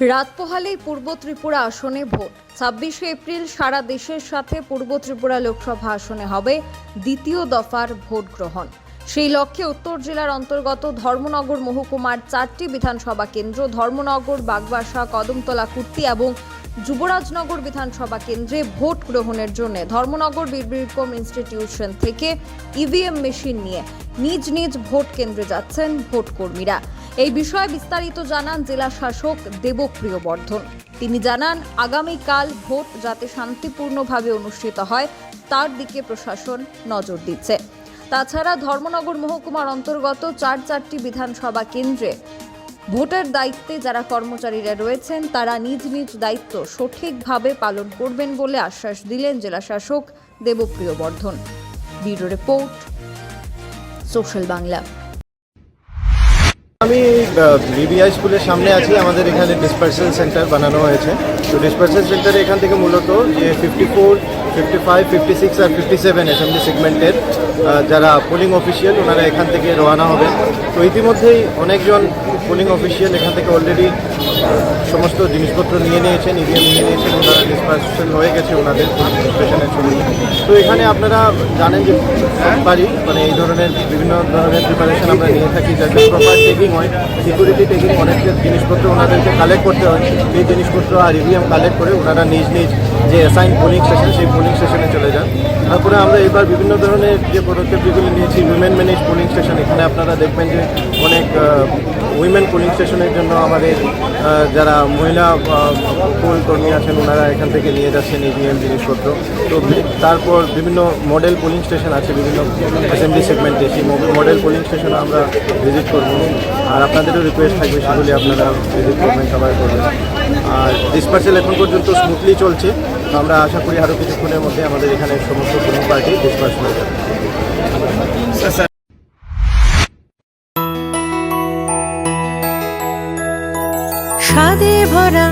রাত পোহালেই পূর্ব ত্রিপুরা আসনে ভোট। ছাব্বিশে এপ্রিল সারা দেশের সাথে পূর্ব ত্রিপুরা লোকসভা আসনে হবে দ্বিতীয় দফার ভোট গ্রহণ। সেই লক্ষ্যে উত্তর জেলার অন্তর্গত ধর্মনগর মহকুমার চারটি বিধানসভা কেন্দ্র ধর্মনগর, বাগবাসা, কদমতলা, কুর্তি এবং যুবরাজনগর বিধানসভা কেন্দ্রে ভোট গ্রহণের জন্য ধর্মনগর বীরবিক্রম ইনস্টিটিউশন থেকে ইভিএম মেশিন নিয়ে নিজ নিজ ভোট কেন্দ্রে যাচ্ছেন ভোট কর্মীরা। এই বিষয়ে বিস্তারিত জানান জেলা শাসক দেবপ্রিয় বর্ধন। তিনি জানান, আগামীকাল ভোট যাতে শান্তিপূর্ণভাবে অনুষ্ঠিত হয়, তার দিকে প্রশাসন নজর দিচ্ছে। তাছাড়া ধর্মনগর মহকুমার অন্তর্গত চার চারটি বিধানসভা কেন্দ্রে ভোটের দায়িত্বে যারা কর্মচারীরা রয়েছেন, তারা নিজ নিজ দায়িত্ব সঠিকভাবে পালন করবেন বলে আশ্বাস দিলেন জেলা শাসক Debpriya Bardhan. Bureau report, social Bangla. আমি বিবিআই স্কুলের সামনে আছি, আমাদের এখানে ডিসপার্সেল সেন্টার বানানো হয়েছে। তো ডিসপার্সেল সেন্টারে এখান থেকে মূলত যে fifty four fifty five fifty six আর ফিফটি সেভেন অ্যাসেম্বলি সেগমেন্টের যারা পোলিং অফিসিয়াল ওনারা এখান থেকে রওনা হবেন। তো ইতিমধ্যেই অনেকজন পোলিং অফিসিয়াল এখান থেকে অলরেডি সমস্ত জিনিসপত্র নিয়ে নিয়েছেন ইভিএম নিয়ে নিয়েছেন, ওনারা ডিসপার্সেল হয়ে গেছে ওনাদের স্টেশনের ছবি তো এখানে আপনারা জানেন যে বাড়ি মানে এই ধরনের বিভিন্ন ধরনের প্রিপারেশন আমরা নিয়ে থাকি, যাতে প্রপার টেকিং হয়। সিকিউরিটি টেকিং অনেক জিনিসপত্র ওনাদেরকে কালেক্ট করতে হয়। সেই জিনিসপত্র আর ইভিএম কালেক্ট করে ওনারা নিজ নিজ যে অ্যাসাইন পোলিং স্টেশন সেই পোলিং স্টেশনে চলে তারপরে আমরা এবার বিভিন্ন ধরনের যে পদক্ষেপ যেগুলি নিয়েছি উইমেন ম্যানেজ পোলিং স্টেশন এখানে আপনারা দেখবেন যে অনেক উইমেন পোলিং স্টেশনের জন্য আমাদের যারা মহিলা পোল কর্মী আছেন, ওনারা এখান থেকে নিয়ে যাচ্ছেন ইভিএম জিনিসপত্র। তো তারপর বিভিন্ন মডেল পোলিং স্টেশন আছে, বিভিন্ন অ্যাসেম্বলি সেগমেন্টে সেই মডেল পোলিং স্টেশন আমরা ভিজিট করব। আর আপনাদেরও রিকোয়েস্ট থাকবে, সেগুলি আপনারা ভিজিট করবেন সবাই করবেন। আর ডিসপার্সেল এখন পর্যন্ত স্মুথলি চলছে। তো আমরা আশা করি আরও কিছুক্ষণের মধ্যে আমাদের এখানে সমস্ত পোলিং পার্টি ডিসপার্স হয়ে যাবে। স্বাদে ভরা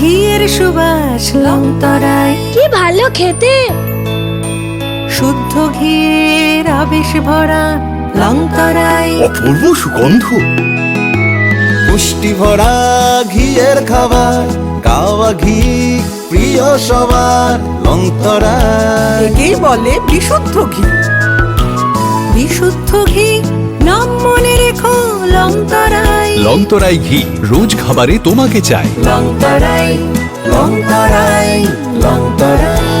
ঘিয়ের সুবাস লংতরায়। কি ভালো খেতে। শুদ্ধ ঘিয়ের আবেশ ভরা লংতরায়। অপূর্ব সুগন্ধ। পুষ্টি ভরা ঘিয়ের খাবার কাওয়া ঘি প্রিয় সবার লংতরা একেই বলে বিশুদ্ধ ঘি। বিশুদ্ধ ঘি নাম মনে রেখো লংতরায় লংতরাই ঘি রোজ খাবারে তোমাকে চাই। লংতরায় লংতরায় লংতরায়